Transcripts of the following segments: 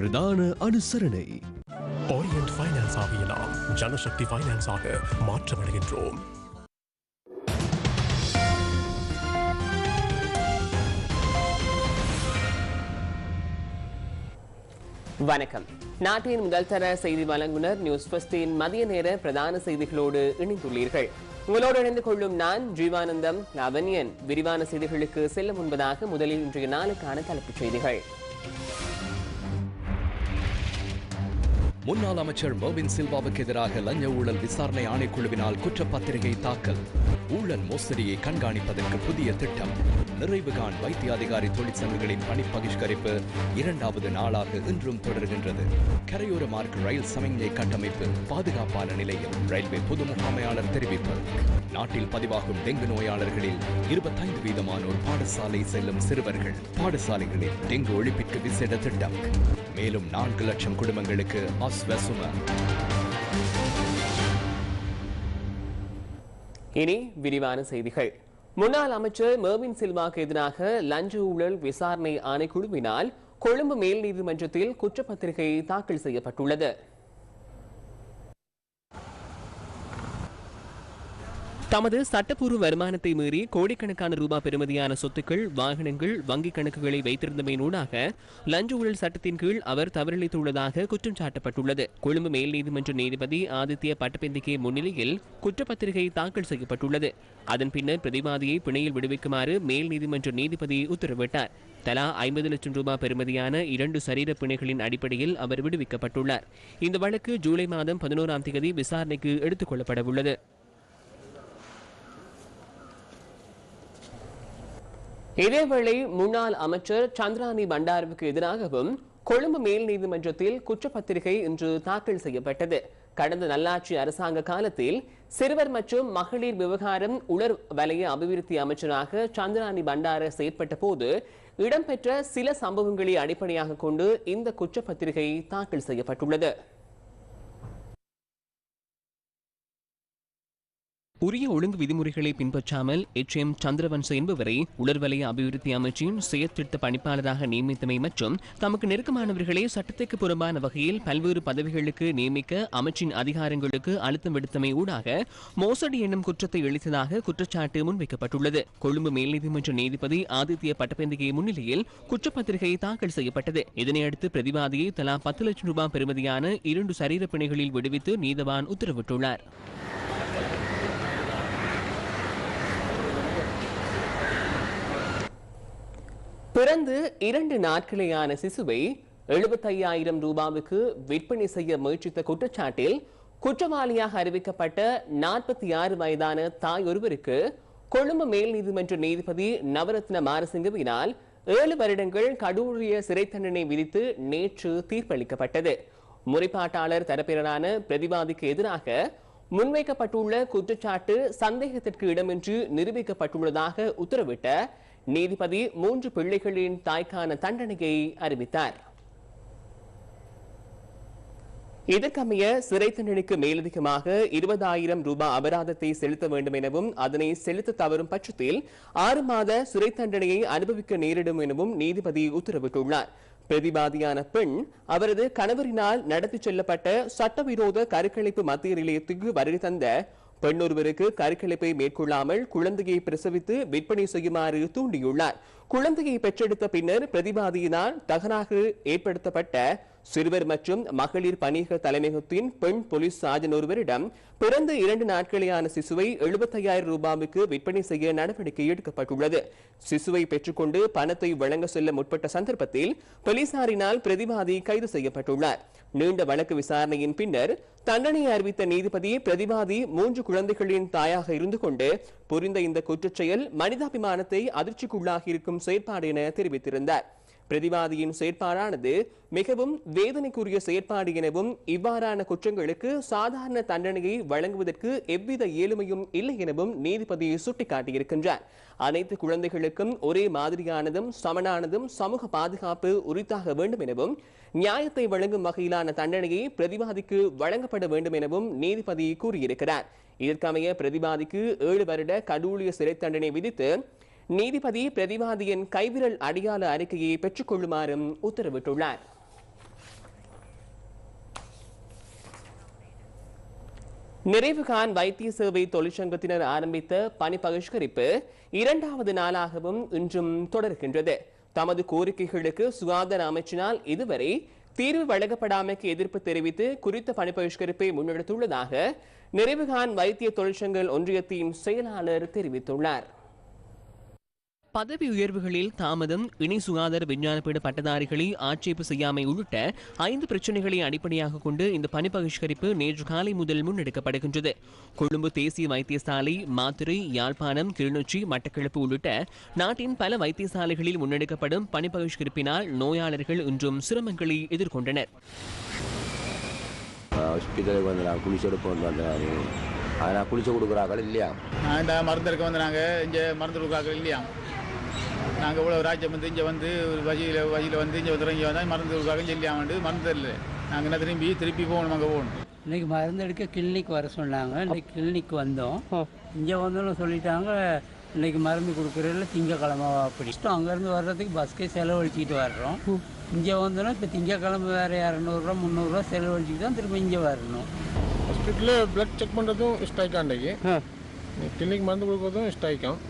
பிரதான அனுசரணை. Orient finance ஆகியலாம் ஜனசக்தி ஃபைனான்ஸ் ஆக மாற்றமடைகின்றோம் வணக்கம். நாட்டின் முதல் தர செய்தி வழங்குனர் நியூஸ் ஃபஸ்டின் மதிய நேர பிரதான செய்திகளோடு இணைந்துள்ளீர்கள். உங்களோடு இணைந்து கொள்ளும் நான் ஜீவானந்தம் லவனியன் விரிவான செய்திகளுக்கு செல்ல முன்பதாக முதலில் இன்றைய நாளுக்கான தலைப்புச் செய்திகள். முன்னாள் அமைச்சர் மோவின் சில்வாவுக்கு எதிராக லஞ்ச ஊழல் விசாரணை ஆணைக்குழுவினால் குற்றப்பத்திரிகை தாக்கல். ஊழல் மோசடியை கண்காணிப்பதற்கு புதிய திட்டம். நிறைவுகான் வைத்திய அதிகாரி தொழிற்சங்கங்களின் பணி பகிஷ்கரிப்பு இரண்டாவது நாளாக இன்றும் தொடர்கின்றது. கரையோர மார்க் ரயில் சமிக்ஞை கட்டமைப்பு பாதுகாப்பான நிலையில் ரயில்வே பொது முகாமையாளர் தெரிவிப்பு. நாட்டில் பதிவாகும் டெங்கு நோயாளர்களில் இருபத்தைந்து வீதமானோர் பாடசாலை செல்லும் சிறுவர்கள். பாடசாலைகளில் டெங்கு ஒழிப்பிற்கு விசேட திட்டம். மேலும் நான்கு லட்சம் குடும்பங்களுக்கு அஸ்வசும இனி விரிவான செய்திகள். முன்னாள் அமைச்சர் மெர்வின் சில்வாக்கு எதிராக லஞ்ச ஊழல் விசாரணை ஆணைக்குழுவினால் கொழும்பு மேல் நீதிமன்றத்தில் குற்றப்பத்திரிகை தாக்கல் செய்யப்பட்டுள்ளது. தமது சட்டப்பூர்வ வருமானத்தை மீறி கோடிக்கணக்கான ரூபாய் பெறுமதியான சொத்துக்கள் வாகனங்கள் வங்கிக் கணக்குகளை வைத்திருந்தமையினூடாக லஞ்ச ஊழல் சட்டத்தின் கீழ் அவர் தவறிழைத்துள்ளதாக குற்றம் சாட்டப்பட்டுள்ளது. கொழும்பு மேல் நீதிமன்ற நீதிபதி ஆதித்ய பட்டபெந்திகே முன்னிலையில் குற்றப்பத்திரிகை தாக்கல் செய்யப்பட்டுள்ளது. அதன் பின்னர் பிரதிவாதியை பிணையில் விடுவிக்குமாறு மேல் நீதிமன்ற நீதிபதி உத்தரவிட்டார். தலா ஐம்பது லட்சம் ரூபாய் பெறுமதியான இரண்டு சரீர பிணைகளின் அடிப்படையில் அவர் விடுவிக்கப்பட்டுள்ளார். இந்த வழக்கு ஜூலை மாதம் பதினோராம் தேதி விசாரணைக்கு எடுத்துக் கொள்ளப்படவுள்ளது. இதேவேளை முன்னாள் அமைச்சர் சந்திராணி பண்டாருவுக்கு எதிராகவும் கொழும்பு மேல் நீதிமன்றத்தில் குற்றப்பத்திரிகை இன்று தாக்கல் செய்யப்பட்டது. கடந்த நல்லாட்சி அரசாங்க காலத்தில் சிறுவர் மற்றும் மகளிர் விவகாரம் உலர் வலய அபிவிருத்தி அமைச்சராக சந்திராணி பண்டார செயற்பட்ட போது இடம்பெற்ற சில சம்பவங்களை அடிப்படையாக கொண்டு இந்த குற்றப்பத்திரிகை தாக்கல் செய்யப்பட்டுள்ளது. உரிய ஒழுங்கு விதிமுறைகளை பின்பற்றாமல் எச் எம் சந்திரவன்ச என்பவரை உலர்வலய அபிவிருத்தி அமைச்சின் செயற்திட்ட பணிப்பாளராக நியமித்தமை மற்றும் தமக்கு நெருக்கமானவர்களை சட்டத்துக்கு புறம்பான வகையில் பல்வேறு பதவிகளுக்கு நியமிக்க அமைச்சின் அதிகாரங்களுக்கு அழுத்தம் விடுத்தமை ஊடாக மோசடி என்னும் குற்றத்தை இழித்ததாக குற்றச்சாட்டு முன்வைக்கப்பட்டுள்ளது. கொழும்பு மேல்நீதிமன்ற நீதிபதி ஆதித்ய பட்டபெந்திகை முன்னிலையில் குற்றப்பத்திரிகை தாக்கல் செய்யப்பட்டது. இதனையடுத்து பிரதிவாதியை தலா பத்து லட்சம் ரூபாய் பெறுமதியான இரண்டு சரீர பிணைகளில் விடுவித்து நீதவான் உத்தரவிட்டுள்ளார். பிறந்து இரண்டு நாட்களேயான சிசுவை எழுபத்தையாயிரம் ரூபாவுக்கு விற்பனை செய்ய முயற்சித்த குற்றச்சாட்டில் குற்றவாளியாக அறிவிக்கப்பட்ட நாற்பத்தி ஆறு வயதான தாய் ஒருவருக்கு கொழும்பு மேல் நீதிமன்ற நீதிபதி நவரத்ன மாரசிங்கவினால் ஏழு வருடங்கள் கடூழிய சிறை தண்டனை விதித்து நேற்று தீர்ப்பளிக்கப்பட்டது. முறைப்பாட்டாளர் தரப்பினரான பிரதிவாதிக்கு எதிராக முன்வைக்கப்பட்டுள்ள குற்றச்சாட்டு சந்தேகத்திற்கு இடமின்றி நிரூபிக்கப்பட்டுள்ளதாக உத்தரவிட்ட நீதிபதி மூன்று பிள்ளைகளின் தாய்க்கான தண்டனையை அறிவித்தார். இதற்கமைய சிறை தண்டனைக்கு மேலதிகமாக இருபதாயிரம் ரூபாய் அபராதத்தை செலுத்த வேண்டும் எனவும் அதனை செலுத்த தவறும் பட்சத்தில் ஆறு மாத சிறை தண்டனையை அனுபவிக்க நேரிடும் எனவும் நீதிபதி உத்தரவிட்டுள்ளார். பிரதிவாதியான பெண் அவரது கணவரினால் நடத்தி செல்லப்பட்ட சட்டவிரோத கருக்கலைப்பு மத்திய நிலையத்துக்கு வருகை தந்த பெண்ணொருவருக்கு கருக்கலைப்பை மேற்கொள்ளாமல் குழந்தையை பிரசவித்து விற்பனை செய்யுமாறு தூண்டியுள்ளார். குழந்தையை பெற்றெடுத்த பின்னர் பிரதிவாதியினால் தகராறு ஏற்படுத்தப்பட்ட சிறுவர் மற்றும் மகளிர் பணியக தலைமையகத்தின் பெண் போலீஸ் சாஜன் ஒருவரிடம் பிறந்த இரண்டு நாட்களேயான சிசுவை எழுபத்தையாயிரம் ரூபாய்க்கு விற்பனை செய்ய நடவடிக்கை எடுக்கப்பட்டுள்ளது. சிசுவை பெற்றுக்கொண்டு பணத்தை வழங்க செல்ல முற்பட்ட சந்தர்ப்பத்தில் போலீசாரினால் பிரதிவாதி கைது செய்யப்பட்டுள்ளார். நீண்ட வழக்கு விசாரணையின் பின்னர் தண்டனை அறிவித்த நீதிபதி பிரதிவாதி மூன்று குழந்தைகளின் தாயாக இருந்து கொண்டு புரிந்த இந்த குற்றச்செயல் மனிதாபிமானத்தை அதிர்ச்சிக்குள்ளாகி இருக்கும் செயற்பாடு என தெரிவித்திருந்தார். பிரதிவாதியின் செயற்பாடானது மிகவும் வேதனைக்குரிய செயற்பாடு எனவும் இவ்வாறான குற்றங்களுக்கு சாதாரண தண்டனையை வழங்குவதற்கு எவ்வித ஏழ்மையும் இல்லை எனவும் நீதிபதி சுட்டிக்காட்டியிருக்கின்றார். அனைத்து குழந்தைகளுக்கும் ஒரே மாதிரியானதும் சமனானதும் சமூக பாதுகாப்பு உரித்தாக வேண்டும் எனவும் நியாயத்தை வழங்கும் வகையிலான தண்டனையை பிரதிவாதிக்கு வழங்கப்பட வேண்டும் எனவும் நீதிபதி கூறியிருக்கிறார். இதற்கமைய பிரதிவாதிக்கு ஏழு வருட கடூழிய சிறை தண்டனை விதித்து நீதிபதி பிரதிவாதியின் கைவிரல் அடையாள அறிக்கையை பெற்றுக்கொள்ளுமாறும் உத்தரவிட்டுள்ளார். நிறைவுகான் வைத்திய சேவை தொழிற்சங்கத்தினர் ஆரம்பித்த பணி பகிஷ்கரிப்பு இரண்டாவது நாளாகவும் இன்றும் தொடர்கின்றது. தமது கோரிக்கைகளுக்கு சுகாதார அமைச்சினால் இதுவரை தீர்வு வழங்கப்படாமைக்கு எதிர்ப்பு தெரிவித்து குறித்த பணி பகிஷ்கரிப்பை முன்னெடுத்துள்ளதாக நிறைவுகான் வைத்திய தொழிற்சங்கள் ஒன்றியத்தின் செயலாளர் தெரிவித்துள்ளார். பதவி உயர்வுகளில் தாமதம் இணை சுகாதார விஞ்ஞான பீட பட்டதாரிகளை ஆட்சேபு செய்யாமை உள்ளிட்ட ஐந்து பிரச்சனைகளை அடிப்படையாக கொண்டு இந்த பணி பகிஷ்கரிப்பு நேற்று காலை முதல் முன்னெடுக்கப்படுகின்றது. கொழும்பு தேசிய வைத்தியசாலை மாத்துரை யாழ்ப்பாணம் கிளிநொச்சி மட்டக்களப்பு உள்ளிட்ட நாட்டின் பல வைத்தியசாலைகளில் முன்னெடுக்கப்படும் பணி பகிஷ்கரிப்பினால் நோயாளர்கள் இன்றும் சிரமங்களை எதிர்கொண்டனர். ஹாஸ்பிட்டலுக்கு வந்து நான் குளிச்சு எடுப்போம் வந்து நான் அதை நான் குளிச்சு இல்லையா நாங்கள் இங்கே மருந்து கொடுக்குறாங்க இல்லையா? நாங்கள் இவ்வளோ ராஜ்யம் வந்து இங்கே வந்து வழியில் வழியில் வந்து இங்கே வந்து இங்கே வந்தால் மருந்து கொடுக்குறாங்க இல்லையா வந்து மருந்து இல்லை. நாங்கள் என்ன திரும்பி திருப்பி போகணும் அங்கே போகணும். இன்னைக்கு மருந்து எடுக்க கிளினிக் வர சொன்னாங்க. இன்னைக்கு கிளினிக் வந்தோம். இங்கே வந்தோன்னு சொல்லிட்டாங்க இன்னைக்கு மருந்து கொடுக்குறதுல திங்கக்கிழமை அப்படி. இஷ்டம் அங்கேருந்து வர்றதுக்கு பஸ்க்கே செலவழிச்சிக்கிட்டு வர்றோம். இங்கே வந்தோன்னா இப்போ திங்கக்கிழமை வேறு இரநூறுவா முந்நூறுரூவா செலவழிச்சிட்டு தான் திரும்ப இங்கே வரணும். ஹாஸ்பிட்டலில் பிளட் செக் பண்ணுறதும் ஸ்ட்ரைக் அன்றைக்கு கிளினிக் மருந்து கொடுக்குறதும் ஸ்ட்ரைக்கும்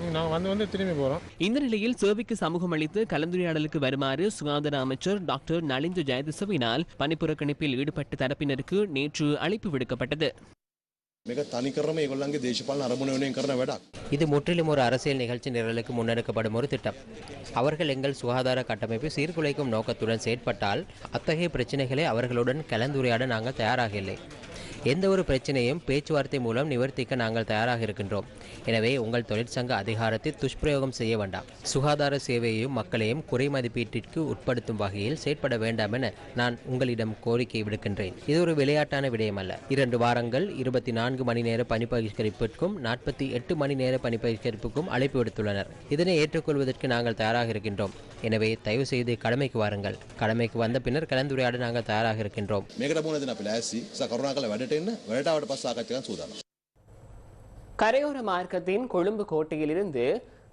நாங்கள் வந்து வந்து திரும்பி போகிறோம் இந்த நிலையில் சேவைக்கு சமூகம் அளித்து கலந்துரையாடலுக்கு வருமாறு சுகாதார அமைச்சர் டாக்டர் நலிந்து ஜெயதிசவினால் பணிப்புறக்கணிப்பில் ஈடுபட்ட தரப்பினருக்கு நேற்று அழைப்பு விடுக்கப்பட்டது. இது முற்றிலும் ஒரு அரசியல் நிகழ்ச்சி நிரலுக்கு முன்னெடுக்கப்படும் ஒரு திட்டம். அவர்கள் எங்கள் சுகாதார கட்டமைப்பை சீர்குலைக்கும் நோக்கத்துடன் செயற்பட்டால் அத்தகைய பிரச்சனைகளை அவர்களுடன் கலந்துரையாட நாங்கள் தயாராக இல்லை. எந்த ஒரு பிரச்சனையும் பேச்சுவார்த்தை மூலம் நிவர்த்திக்க நாங்கள் தயாராக இருக்கின்றோம். எனவே உங்கள் தொழிற்சங்க அதிகாரத்தை துஷ்பிரயோகம் செய்ய வேண்டாம். சுகாதார சேவையையும் மக்களையும் குறை மதிப்பீட்டிற்கு உட்படுத்தும் வகையில் செயற்பட வேண்டாம் என நான் உங்களிடம் கோரிக்கை விடுக்கின்றேன். இது ஒரு விளையாட்டான விடயம் அல்ல இரண்டு வாரங்கள் இருபத்தி நான்கு மணி நேர பணி பகிஷ்கரிப்பிற்கும் நாற்பத்தி எட்டு மணி நேர பணி பகிஷ்கரிப்புக்கும் அழைப்பு விடுத்துள்ளனர். இதனை ஏற்றுக்கொள்வதற்கு நாங்கள் தயாராக இருக்கின்றோம். எனவே தயவு செய்து கடமைக்கு வாருங்கள். கடமைக்கு வந்த பின்னர் கலந்துரையாட நாங்கள் தயாராக இருக்கின்றோம். මේකට මුණ දෙන අපි ලෑස්ති. සා කරුණා කළ වැඩට එන්න. වැඩට ආවට පස්සේ සාකච්ඡා කරන්න සූදානම්. கரையோர மார்க்கத்தின் கொழும்பு கோட்டையிலிருந்து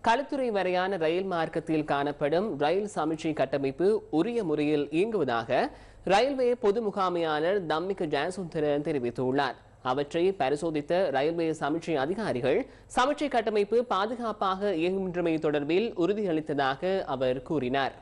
களுத்துறை வரையான ரயில் மார்க்கத்தில் காணப்படும் ரயில் சமிச்சை கட்டமைப்பு உரிய முறையில் இயங்குவதாக ரயில்வே பொது முகாமையாளர் தம்மிக ஜெயசுந்தரன் தெரிவித்துள்ளார் அவற்றை பரிசோதித்த ரயில்வே சமிச்சை அதிகாரிகள் சமிச்சை கட்டமைப்பு பாதுகாப்பாக இயங்குகின்றமை தொடர்பில் உறுதியளித்ததாக அவர் கூறினார்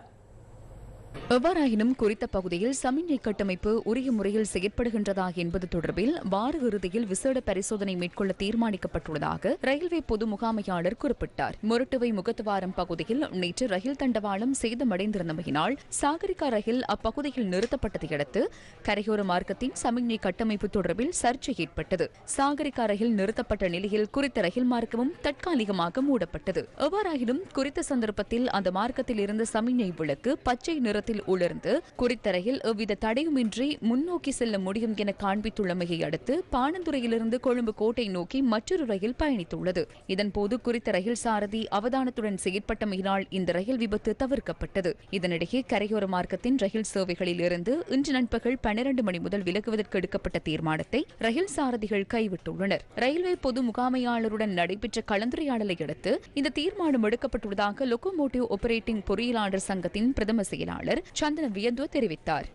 எவ்வாறாயினும் குறித்த பகுதியில் சமிஞ்சை கட்டமைப்பு உரிய முறையில் செயற்படுகின்றதா என்பது தொடர்பில் வார இறுதியில் விசேட பரிசோதனை மேற்கொள்ள தீர்மானிக்கப்பட்டுள்ளதாக ரயில்வே பொது முகாமையாளர் குறிப்பிட்டார். முரட்டுவை முகத்துவாரம் பகுதியில் நேற்று ரயில் தண்டவாளம் சேதமடைந்திருந்தமையினால் சாகரிகா ரயில் அப்பகுதியில் நிறுத்தப்பட்டதையடுத்து கரையோர மார்க்கத்தின் சமிஞ்சை கட்டமைப்பு தொடர்பில் சர்ச்சை ஏற்பட்டது. சாகரிகா ரயில் நிறுத்தப்பட்ட நிலையில் குறித்த ரயில் மார்க்கமும் தற்காலிகமாக மூடப்பட்டது. எவ்வாறாயினும் குறித்த சந்தர்ப்பத்தில் அந்த மார்க்கத்தில் இருந்த சமிஞ்சை விளக்கு பச்சை நிறத்தில் உலர்ந்து குறித்த ரயில் எவ்வித தடையுமின்றி முன்னோக்கி செல்ல முடியும் என காண்பித்துள்ளமையை அடுத்து பாணந்துறையிலிருந்து கொழும்பு கோட்டை நோக்கி மற்றொரு ரயில் பயணித்துள்ளது. இதன்போது குறித்த ரயில் சாரதி அவதானத்துடன் செயற்பட்டமையினால் இந்த ரயில் விபத்து தவிர்க்கப்பட்டது. இதனிடையே கரையோர மார்க்கத்தின் ரயில் சேவைகளில் இருந்து இன்று நண்பகல் பன்னிரண்டு மணி முதல் விலகுவதற்கு எடுக்கப்பட்ட தீர்மானத்தை ரயில் சாரதிகள் கைவிட்டுள்ளனர். ரயில்வே பொது முகாமையாளருடன் நடைபெற்ற கலந்துரையாடலை அடுத்து இந்த தீர்மானம் எடுக்கப்பட்டுள்ளதாக லொக்கோமோட்டிவ் ஆபரேட்டிங் பொறியியலாளர் சங்கத்தின் பிரதம செயலாளர் சந்தன வியந்துவ தெரிவித்தார்.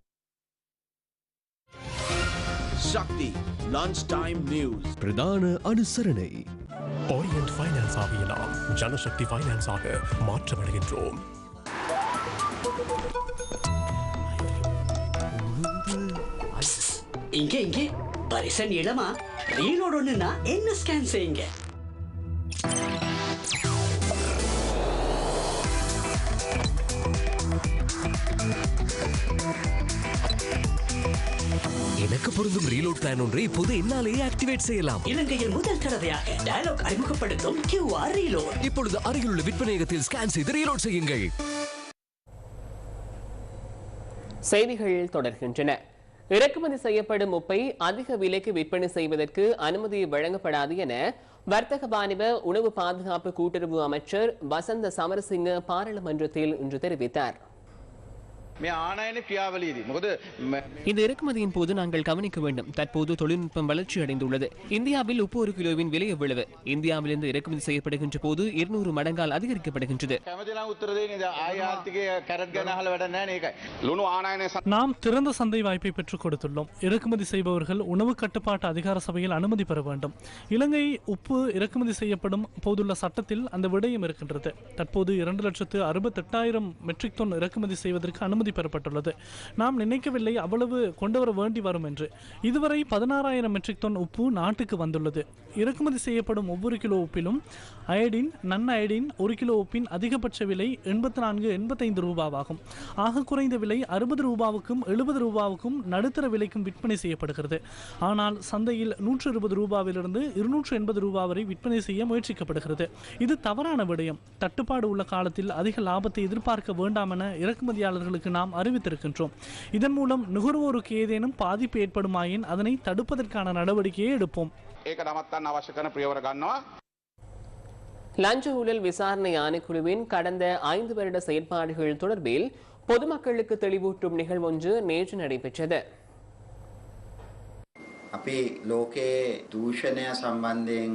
Shakti Lunchtime News. பிரதான அனுசரணை. ஓரியன்ட் ஃபைனான்ஸ் ஆகியனால் ஜனசக்தி ஃபைனான்ஸ் ஆக மாற்றமடைகின்றோம். இங்கே இங்கே. பரிசன் இடமா ரீலோட் ஒண்ணுனா என்ன ஸ்கேன் செய்யுங்க? பொருந்தும் ரீலோட் பிளான் ஒன்றை இப்போது என்னாலேயே ஆக்டிவேட் செய்யலாம். இலங்கையில் முதல் தடவையாக டயலாக் அறிமுகப்படுத்தும் கியூஆர் ரீலோட் இப்பொழுது அருகிலுள்ள விற்பனையகத்தில் ஸ்கேன் செய்து ரீலோட் செய்யுங்கள். செய்திகள் தொடர்கின்றன. இறக்குமதி செய்யப்படும் உப்பை அதிக விலைக்கு விற்பனை செய்வதற்கு அனுமதி வழங்கப்படாது என வர்த்தக வாணிப உணவு பாதுகாப்பு கூட்டுறவு அமைச்சர் வசந்த சமரசிங்க பாராளுமன்றத்தில் இன்று தெரிவித்தார். இந்த இறக்குமதியின் போது நாங்கள் கவனிக்க வேண்டும். தற்போது தொழில்நுட்பம் வளர்ச்சி அடைந்துள்ளது. இந்தியாவில் உப்பு ஒரு கிலோவின் விலை எவ்வளவு? இந்தியாவிலிருந்து இறக்குமதி செய்யப்படுகின்ற போது இருநூறு மடங்கால் அதிகரிக்கப்படுகின்றது நாம் திறந்த சந்தை வாய்ப்பை பெற்றுக் கொடுத்துள்ளோம். இறக்குமதி செய்பவர்கள் உணவு கட்டுப்பாட்டு அதிகார சபையில் அனுமதி பெற வேண்டும். இலங்கை உப்பு இறக்குமதி செய்யப்படும் போதுள்ள சட்டத்தில் அந்த விடயம் இருக்கின்றது. தற்போது இரண்டு லட்சத்து அறுபத்தெட்டாயிரம் மெட்ரிக் டன் இறக்குமதி செய்வதற்கு அனுமதி அனுமதி பெறப்பட்டுள்ளது. நாம் நினைக்கவில்லை அவ்வளவு கொண்டு வர வேண்டி வரும் என்று. இதுவரை பதினாறாயிரம் மெட்ரிக் டன் உப்பு நாட்டுக்கு வந்துள்ளது. இறக்குமதி செய்யப்படும் ஒவ்வொரு கிலோ உப்பிலும் அயடின் நன் அயடின் ஒரு கிலோ உப்பின் அதிகபட்ச விலை எண்பத்தி நான்கு எண்பத்தைந்து ரூபாவாகும். ஆக குறைந்த விலை அறுபது ரூபாவுக்கும் எழுபது ரூபாவுக்கும் நடுத்தர விலைக்கும் விற்பனை செய்யப்படுகிறது. ஆனால் சந்தையில் நூற்று இருபது ரூபாவிலிருந்து இருநூற்று எண்பது ரூபா வரை விற்பனை செய்ய முயற்சிக்கப்படுகிறது. இது தவறான விடயம். தட்டுப்பாடு உள்ள காலத்தில் அதிக லாபத்தை எதிர்பார்க்க வேண்டாம் என இறக்குமதியாளர்களுக்கு நாம் அறிவித்திருக்கின்றோம் இதன் மூலம் நுகர்வோருக்கு ஏதேனும் பாதிப்பு ஏற்படுமாயின் அதனை தடுப்பதற்கான நடவடிக்கையை எடுப்போம் ඒක නවත්තන්න අවශ්‍ය කරන ප්‍රියවර ගන්නවා. லஞ்ச ஊழல் விசாரணை ஆணைக்குழுவின் கடந்த ஐந்து வருட செயற்பாடுகள் தொடர்பில் பொதுமக்களுக்கு தெளிவூட்டும் நிகழ்வொன்று நேற்று நடைபெற்றது අපි ලෝකයේ දූෂණය සම්බන්ධයෙන්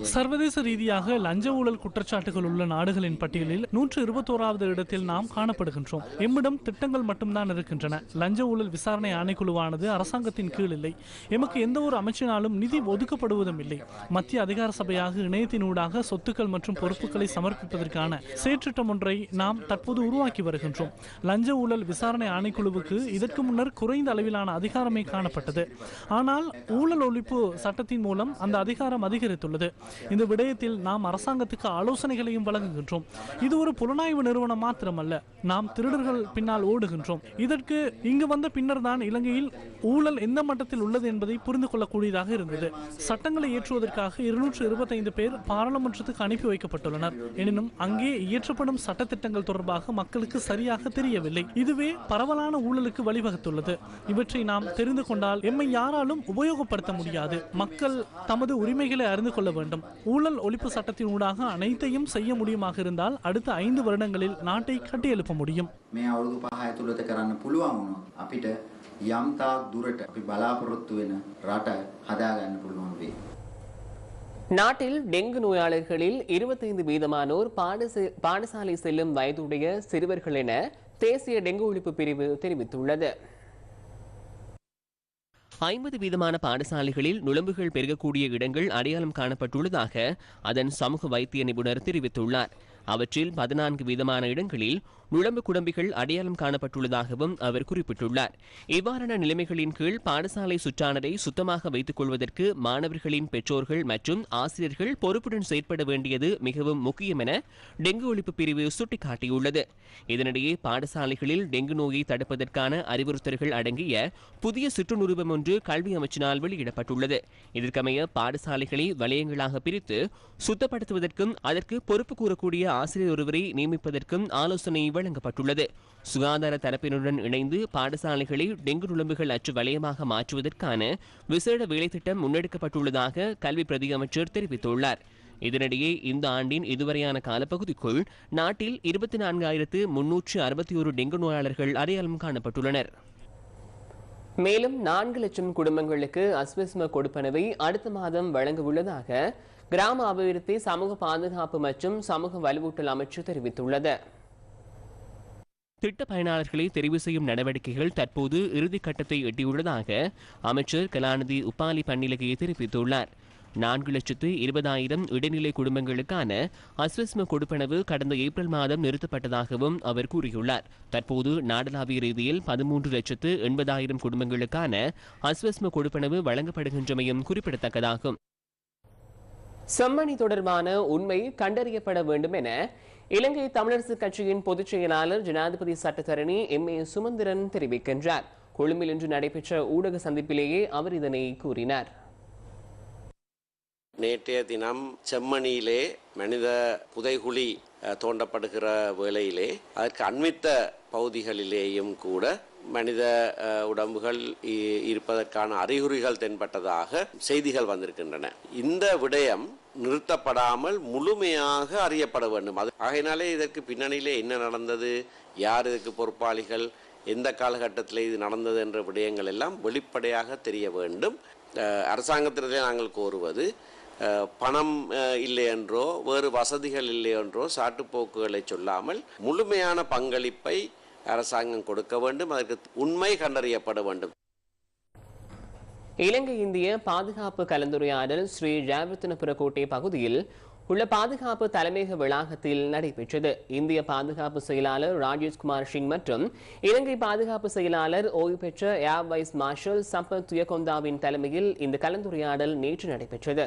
சர்வதேச ரீதியாக லஞ்ச ஊழல் குற்றச்சாட்டுகள் உள்ள நாடுகளின் பட்டியலில் நூற்று இருபத்தோராவது இடத்தில் நாம் காணப்படுகின்றோம். எம்மிடம் திட்டங்கள் மட்டும்தான் இருக்கின்றன. லஞ்ச ஊழல் விசாரணை ஆணைக்குழுவானது அரசாங்கத்தின் கீழ் இல்லை. எமக்கு எந்த ஒரு அமைச்சினாலும் நிதி ஒதுக்கப்படுவதும் இல்லை. மத்திய அதிகார சபையாக இணையத்தினூடாக சொத்துக்கள் மற்றும் பொறுப்புகளை சமர்ப்பிப்பதற்கான செயற்றிட்டம் ஒன்றை நாம் தற்போது உருவாக்கி வருகின்றோம். லஞ்ச ஊழல் விசாரணை ஆணைக்குழுவுக்கு இதற்கு முன்னர் குறைந்த அளவிலான அதிகாரமே காணப்பட்டது. ஆனால் ஊழல் ஒழிப்பு சட்டத்தின் மூலம் அந்த அதிகாரம் அதிகரித்துள்ளது. இந்த விடயத்தில் நாம் அரசாங்கத்துக்கு ஆலோசனைகளையும் வழங்குகின்றோம். இது ஒரு புலனாய்வு நிறுவனம் மாத்திரமல்ல நாம் திருடர்கள் பின்னால் ஓடுகின்றோம். இதற்கு இங்கு வந்த பின்னர் தான் இலங்கையில் ஊழல் எந்த மட்டத்தில் உள்ளது என்பதை புரிந்து கொள்ளக்கூடியதாக இருந்தது. சட்டங்களை இயற்றுவதற்காக இருநூற்று இருபத்தைந்து பேர் பாராளுமன்றத்துக்கு அனுப்பி வைக்கப்பட்டுள்ளனர். எனினும் அங்கே இயற்றப்படும் சட்டத்திட்டங்கள் தொடர்பாக மக்களுக்கு சரியாக தெரியவில்லை. இதுவே பரவலான ஊழலுக்கு வழிவகுத்துள்ளது. இவற்றை நாம் தெரிந்து கொண்டால் எம்மை யாராலும் உபயோகப்படுத்த முடியாது. மக்கள் தமது உரிமைகளை அறிந்து கொள்ள வேண்டும். வேண்டும். ஊழல் ஒழிப்பு சட்டத்தின் ஊடாக அனைத்தையும் செய்ய முடியுமாக இருந்தால் அடுத்த ஐந்து வருடங்களில் நாட்டை கட்டியெழுப்ப முடியும். நாட்டில் டெங்கு நோயாளர்களில் இருபத்தைந்து வீதமானோர் பாடசாலை செல்லும் வயதுடைய சிறுவர்கள் என தேசிய டெங்கு ஒழிப்பு பிரிவு தெரிவித்துள்ளது. ஐம்பது வீதமான பாடசாலைகளில் நுழம்புகள் பெருகக்கூடிய இடங்கள் அடையாளம் காணப்பட்டுள்ளதாக அதன் சமூக வைத்திய நிபுணர் தெரிவித்துள்ளார். அவற்றில் பதினான்கு வீதமான இடங்களில் முழம்பு குடம்பிகள் அடையாளம் காணப்பட்டுள்ளதாகவும் அவர் குறிப்பிட்டுள்ளார். இவ்வாறான நிலைமைகளின் கீழ் பாடசாலை சுற்றானதை சுத்தமாக வைத்துக் கொள்வதற்கு மாணவர்களின் பெற்றோர்கள் மற்றும் ஆசிரியர்கள் பொறுப்புடன் செயற்பட வேண்டியது மிகவும் முக்கியம் என டெங்கு ஒழிப்பு பிரிவு சுட்டிக்காட்டியுள்ளது. இதனிடையே பாடசாலைகளில் டெங்கு நோயை தடுப்பதற்கான அறிவுறுத்தல்கள் அடங்கிய புதிய சுற்றுநுருபம் ஒன்று கல்வி அமைச்சினால் வெளியிடப்பட்டுள்ளது. இதற்கமைய பாடசாலைகளை வலயங்களாக பிரித்து சுத்தப்படுத்துவதற்கும் அதற்கு பொறுப்பு கூறக்கூடிய ஆசிரியர் ஒருவரை நியமிப்பதற்கும் ஆலோசனை வழங்கப்பட்டுள்ளது. சுகாதார தரப்பினருடன் இணைந்து பாடசாலைகளை டெங்கு நுழம்புகள் அற்ற வலயமாக மாற்றுவதற்கான விசேட வேலைத்திட்டம் முன்னெடுக்கப்பட்டுள்ளதாக கல்வி பிரதி அமைச்சர் தெரிவித்துள்ளார். இதனிடையே இந்த ஆண்டின் இதுவரையான காலப்பகுதிக்குள் நாட்டில் இருபத்தி நான்காயிரத்து முன்னூற்று அறுபத்தி ஒரு டெங்கு நோயாளர்கள் அடையாளம் காணப்பட்டுள்ளனர். மேலும் நான்கு லட்சம் குடும்பங்களுக்கு அஸ்வஸ்ம கொடுப்பனவை அடுத்த மாதம் வழங்க உள்ளதாக கிராம அபிவிருத்தி சமூக பாதுகாப்பு மற்றும் சமூக வலுவூட்டல் அமைச்சு தெரிவித்துள்ளது. திட்ட பயனாளர்களை தெரிவு செய்யும் நடவடிக்கைகள் தற்போது இறுதிக்கட்டத்தை எட்டியுள்ளதாக அமைச்சர் கலாநிதி உப்பாலி பன்னிலகையை தெரிவித்துள்ளார். நான்கு லட்சத்து இருபதாயிரம் இடைநிலை குடும்பங்களுக்கான அஸ்வஸ்ம கொடுப்பனவு கடந்த ஏப்ரல் மாதம் நிறுத்தப்பட்டதாகவும் அவர் கூறியுள்ளார். தற்போது நாடளாவிய ரீதியில் பதிமூன்று லட்சத்து எண்பதாயிரம் குடும்பங்களுக்கான அஸ்வஸ்ம கொடுப்பனவு வழங்கப்படுகின்றமையும் குறிப்பிடத்தக்கதாகும். செம்மணி தொடர்பான உண்மை கண்டறியப்பட வேண்டும் என இலங்கை தமிழரசு கட்சியின் பொதுச் செயலாளர் ஜனாதிபதி சட்டத்தரணி எம். ஏ. சுமந்திரன் தெரிவிக்கின்றார். கொழும்பில் இன்று நடைபெற்ற ஊடக சந்திப்பிலேயே அவர் இதனை கூறினார். நேற்றைய தினம் செம்மணியிலே மனித புதைகுழி தோண்டப்படுகிற வேளையிலே அதற்கு அண்மித்த பகுதிகளிலேயும் கூட மனித உடம்புகள் இ- இருப்பதற்கான அறிகுறிகள் தென்பட்டதாக செய்திகள் வந்திருக்கின்றன. இந்த விடயம் நிறுத்தப்படாமல் முழுமையாக அறியப்பட வேண்டும். அது ஆகையினாலே இதற்கு பின்னணியிலே என்ன நடந்தது? யார் இதற்கு பொறுப்பாளிகள்? எந்த காலகட்டத்தில் இது நடந்தது என்ற விடயங்கள் எல்லாம் வெளிப்படையாக தெரிய வேண்டும். அரசாங்கத்திலே நாங்கள் கோருவது பணம் இல்லை என்றோ வேறு வசதிகள் இல்லை என்றோ சாட்டுப்போக்குகளை சொல்லாமல் முழுமையான பங்களிப்பை அரசாங்கம் கொடுக்க வேண்டும். அதற்கு உண்மை கண்டறியப்பட வேண்டும். இலங்கை இந்திய பாதுகாப்பு கலந்துரையாடல் ஸ்ரீ ஜெயவர்த்தனபுர கோட்டை பகுதியில் உள்ள பாதுகாப்பு தலைமையக வளாகத்தில் நடைபெற்றது. இந்திய பாதுகாப்பு செயலாளர் ராஜேஷ்குமார் சிங் மற்றும் இலங்கை பாதுகாப்பு செயலாளர் ஓய்வு பெற்ற ஏர் வைஸ் மார்ஷல் சம்பத் துயகொந்தாவின் தலைமையில் இந்த கலந்துரையாடல் நேற்று நடைபெற்றது.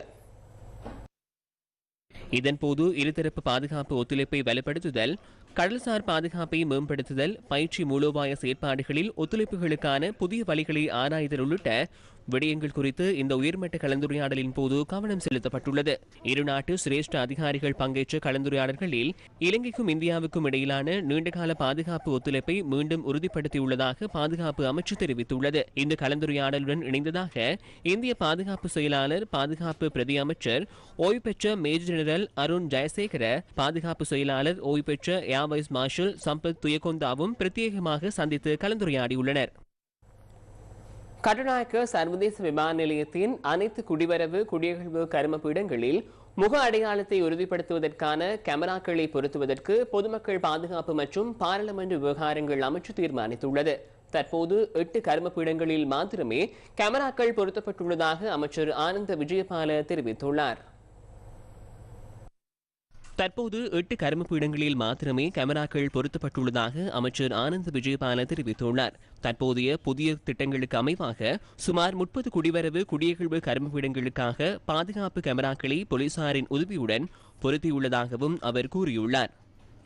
இதன்போது இருதரப்பு பாதுகாப்பு ஒத்துழைப்பை வலுப்படுத்துதல் கடல்சார் பாதுகாப்பை மேம்படுத்துதல் பயிற்சி மூலோபாய செயற்பாடுகளில் ஒத்துழைப்புகளுக்கான புதிய வழிகளை ஆராய்தல் உள்ளிட்ட விடயங்கள் குறித்து இந்த உயர்மட்ட கலந்துரையாடலின் போது கவனம் செலுத்தப்பட்டுள்ளது. இரு நாட்டு சிரேஷ்ட அதிகாரிகள் பங்கேற்ற கலந்துரையாடல்களில் இலங்கைக்கும் இந்தியாவுக்கும் இடையிலான நீண்டகால பாதுகாப்பு ஒத்துழைப்பை மீண்டும் உறுதிப்படுத்தியுள்ளதாக பாதுகாப்பு அமைச்சு தெரிவித்துள்ளது. இந்த கலந்துரையாடலுடன் இணைந்ததாக இந்திய பாதுகாப்பு செயலாளர் பாதுகாப்பு பிரதி அமைச்சர் ஓய்வு பெற்ற மேஜர் ஜெனரல் அருண் ஜெயசேகர பாதுகாப்பு செயலாளர் ஓய்வு பெற்ற ஏர் வைஸ் மார்ஷல் சம்பத் துயகொந்தாவும் பிரத்யேகமாக சந்தித்து கலந்துரையாடியுள்ளனர். கட்டுநாயக்க சர்வதேச விமான நிலையத்தின் அனைத்து குடிவரவு குடியகழ்வு கரும பீடங்களில் முக அடையாளத்தை உறுதிப்படுத்துவதற்கான கேமராக்களை பொருத்துவதற்கு பொதுமக்கள் பாதுகாப்பு மற்றும் பாராளுமன்ற விவகாரங்கள் அமைச்சு தீர்மானித்துள்ளது. தற்போது எட்டு கருமப்பீடங்களில் பீடங்களில் மாத்திரமே கேமராக்கள் பொருத்தப்பட்டுள்ளதாக அமைச்சர் ஆனந்த விஜயபால தெரிவித்துள்ளார். தற்போது எட்டு கருமப்பு இடங்களில் மாத்திரமே கேமராக்கள் பொருத்தப்பட்டுள்ளதாக அமைச்சர் ஆனந்த் விஜயபால தெரிவித்துள்ளார். தற்போதைய புதிய திட்டங்களுக்கு அமைவாக சுமார் முப்பது குடிவரவு குடியகழ்வு கருமப்பு இடங்களுக்காக பாதுகாப்பு கேமராக்களை போலீசாரின் உதவியுடன் பொருத்தியுள்ளதாகவும் அவர் கூறியுள்ளார்.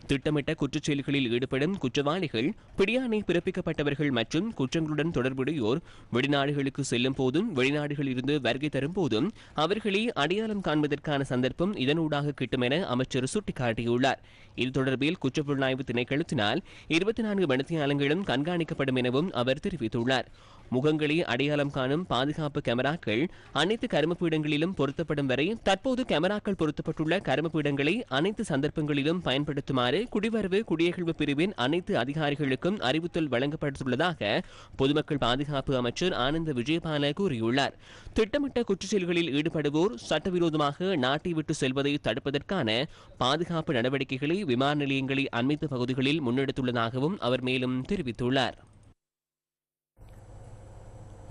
திட்டமிட்ட குற்றச் செயல்களில் ஈடுபடும் குற்றவாளிகள் பிடியாணை பிறப்பிக்கப்பட்டவர்கள் மற்றும் குற்றங்களுடன் தொடர்புடையோர் வெளிநாடுகளுக்கு செல்லும் போதும் வெளிநாடுகளில் இருந்து வருகை தரும் போதும் அவர்களை அடையாளம் காண்பதற்கான சந்தர்ப்பம் இதனூடாக கிட்டும் என அமைச்சர் சுட்டிக்காட்டியுள்ளார். இது தொடர்பில் குற்றப்புலனாய்வு திணைக்களத்தினால் இருபத்தி நான்கு மணித்தியாலங்களும் கண்காணிக்கப்படும் எனவும் அவர் தெரிவித்துள்ளார். முகங்களை அடையாளம் காணும் பாதுகாப்பு கேமராக்கள் அனைத்து கருமப்பீடங்களிலும் பொருத்தப்படும் வரை தற்போது கேமராக்கள் பொருத்தப்பட்டுள்ள கருமப்பீடங்களை அனைத்து சந்தர்ப்பங்களிலும் பயன்படுத்துமாறு குடிவரவு குடியகழ்வு பிரிவின் அனைத்து அதிகாரிகளுக்கும் அறிவுறுத்தல் வழங்கப்பட்டுள்ளதாக பொதுமக்கள் பாதுகாப்பு அமைச்சர் ஆனந்த விஜயபால கூறியுள்ளார். திட்டமிட்ட குற்றச்செயல்களில் ஈடுபடுவோர் சட்டவிரோதமாக நாட்டை விட்டு செல்வதை தடுப்பதற்கான பாதுகாப்பு நடவடிக்கைகளை விமான நிலையங்களை அண்மைத்த பகுதிகளில் முன்னெடுத்துள்ளதாகவும் அவர் மேலும் தெரிவித்துள்ளார்.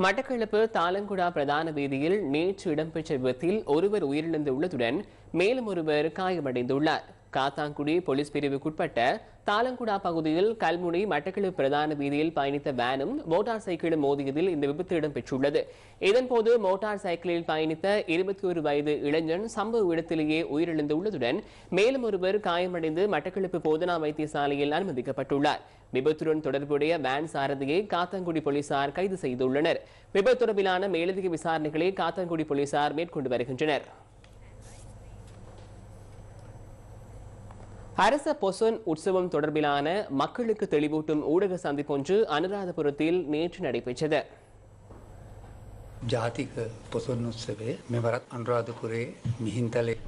மட்டக்களப்பு தாளங்குடா பிரதான வீதியில் நேற்று இடம்பெற்ற விபத்தில் ஒருவர் உயிரிழந்துள்ளதுடன் மேலும் ஒருவர் காயமடைந்துள்ளார். காத்தாங்குடி போலீஸ் பிரிவுக்குட்பட்ட தாலங்குடா பகுதியில் கல்முனை மட்டக்களப்பு பிரதான வீதியில் பயணித்த வேனும் மோட்டார் சைக்கிளும் மோதியதில் இந்த விபத்து இடம்பெற்றுள்ளது. இதன்போது மோட்டார் சைக்கிளில் பயணித்த இருபத்தி ஒரு வயது இளைஞன் சம்பவ இடத்திலேயே உயிரிழந்துள்ளதுடன் மேலும் ஒருவர் காயமடைந்து மட்டக்களப்பு போதனா வைத்தியசாலையில் அனுமதிக்கப்பட்டுள்ளார். விபத்துடன் தொடர்புடைய வேன் சாரதியை காத்தாங்குடி போலீசார் கைது செய்துள்ளனர். விபத்து தொடர்பிலான மேலதிக விசாரணைகளை காத்தாங்குடி போலீசார் மேற்கொண்டு வருகின்றனர். அரச பொசன் உற்சவம் தொடர்பிலான மக்களுக்கு தெளிவூட்டும் ஊடக சந்திப்பொன்று அனுராதபுரத்தில் நேற்று நடைபெற்றது.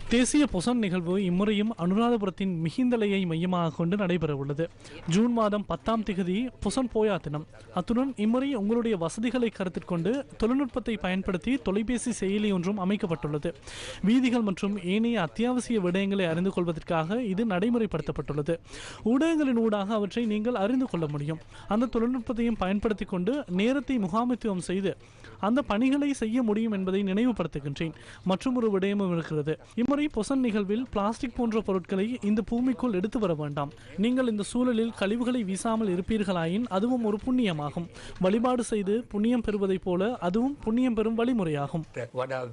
தேசிய பொசன் நிகழ்வு இம்முறையும் அனுராதபுரத்தின் மிகிந்தலையை மையமாக கொண்டு நடைபெற உள்ளது ஜூன் மாதம் பத்தாம் திகதி பொசன் போயா தினம். அத்துடன் இம்முறை உங்களுடைய வசதிகளை கருத்தில் கொண்டு தொழில்நுட்பத்தை பயன்படுத்தி தொலைபேசி செயலி ஒன்றும் அமைக்கப்பட்டுள்ளது. வீதிகள் மற்றும் ஏனைய அத்தியாவசிய விடயங்களை அறிந்து கொள்வதற்காக இது நடைமுறைப்படுத்தப்பட்டுள்ளது. ஊடகங்களின் ஊடாக அவற்றை நீங்கள் அறிந்து கொள்ள முடியும். அந்த தொழில்நுட்பத்தையும் பயன்படுத்தி கொண்டு நேரத்தை முகாமித்துவம் செய்து அந்த பணிகளை செய்ய முடியும் என்பதை நினைவுபடுத்துகின்றேன். மற்றும் ஒரு விடயமும் இருக்கிறது. இம்முறை பொசன் நிகழ்வில் பிளாஸ்டிக் போன்ற பொருட்களை இந்த பூமிக்குள் எடுத்து வர வேண்டாம். நீங்கள் இந்த சூழலில் கழிவுகளை வீசாமல் இருப்பீர்களாயின் அதுவும் ஒரு புண்ணியமாகும். வழிபாடு செய்து புண்ணியம் பெறுவதைப் போல அதுவும் புண்ணியம் பெறும் வழிமுறையாகும்.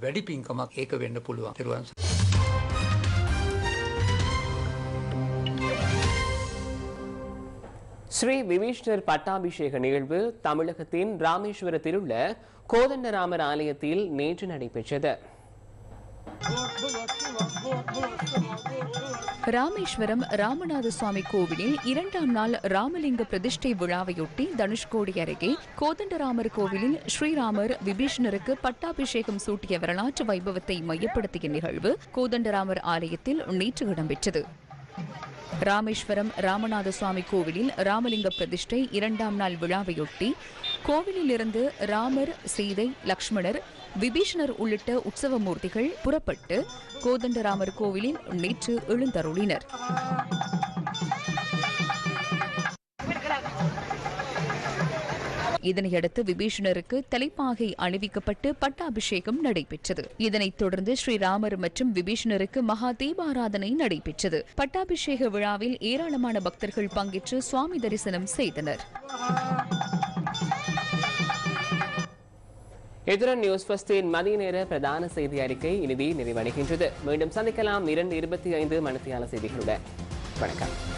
வெடிப்பின் ஏக்க வேண்டும் ஸ்ரீ விபீஷ்ணர் பட்டாபிஷேக நிகழ்வு தமிழகத்தின் ராமேஸ்வரத்தில் உள்ள கோதண்டராமர் ஆலயத்தில் நேற்று நடைபெற்றது. ராமேஸ்வரம் ராமநாத சுவாமி கோவிலில் இரண்டாம் நாள் ராமலிங்க பிரதிஷ்டை விழாவையொட்டி தனுஷ்கோடி அருகே கோதண்டராமர் கோவிலில் ஸ்ரீராமர் விபீஷ்ணருக்கு பட்டாபிஷேகம் சூட்டிய வரலாற்று வைபவத்தை மையப்படுத்திய நிகழ்வு கோதண்டராமர் ஆலயத்தில் நேற்று இடம்பெற்றது. ராமேஸ்வரம் ராமநாத சுவாமி கோவிலில் ராமலிங்க பிரதிஷ்டை இரண்டாம் நாள் விழாவையொட்டி கோவிலிலிருந்து ராமர் சீதை லக்ஷ்மணர் விபீஷணர் உள்ளிட்ட உற்சவ மூர்த்திகள் புறப்பட்டு கோதண்டராமர் கோவிலில் நேற்று எழுந்தருளினர். இதனையடுத்து விபீஷணருக்கு தலைப்பாகை அணிவிக்கப்பட்டு பட்டாபிஷேகம் நடைபெற்றது. இதனைத் தொடர்ந்து ஸ்ரீராமர் மற்றும் விபீஷணருக்கு மகா தீபாராதனை நடைபெற்றது. பட்டாபிஷேக விழாவில் ஏராளமான பக்தர்கள் பங்கேற்று சுவாமி தரிசனம் செய்தனர். எதிரன் நியூஸ் ஃபர்ஸ்டின் மதிய நேர பிரதான செய்தி அறிக்கை இனிதே நிறைவடைகின்றது. மீண்டும் சந்திக்கலாம் இரண்டு இருபத்தி ஐந்து மனத்தியான செய்திகளுடன். வணக்கம்.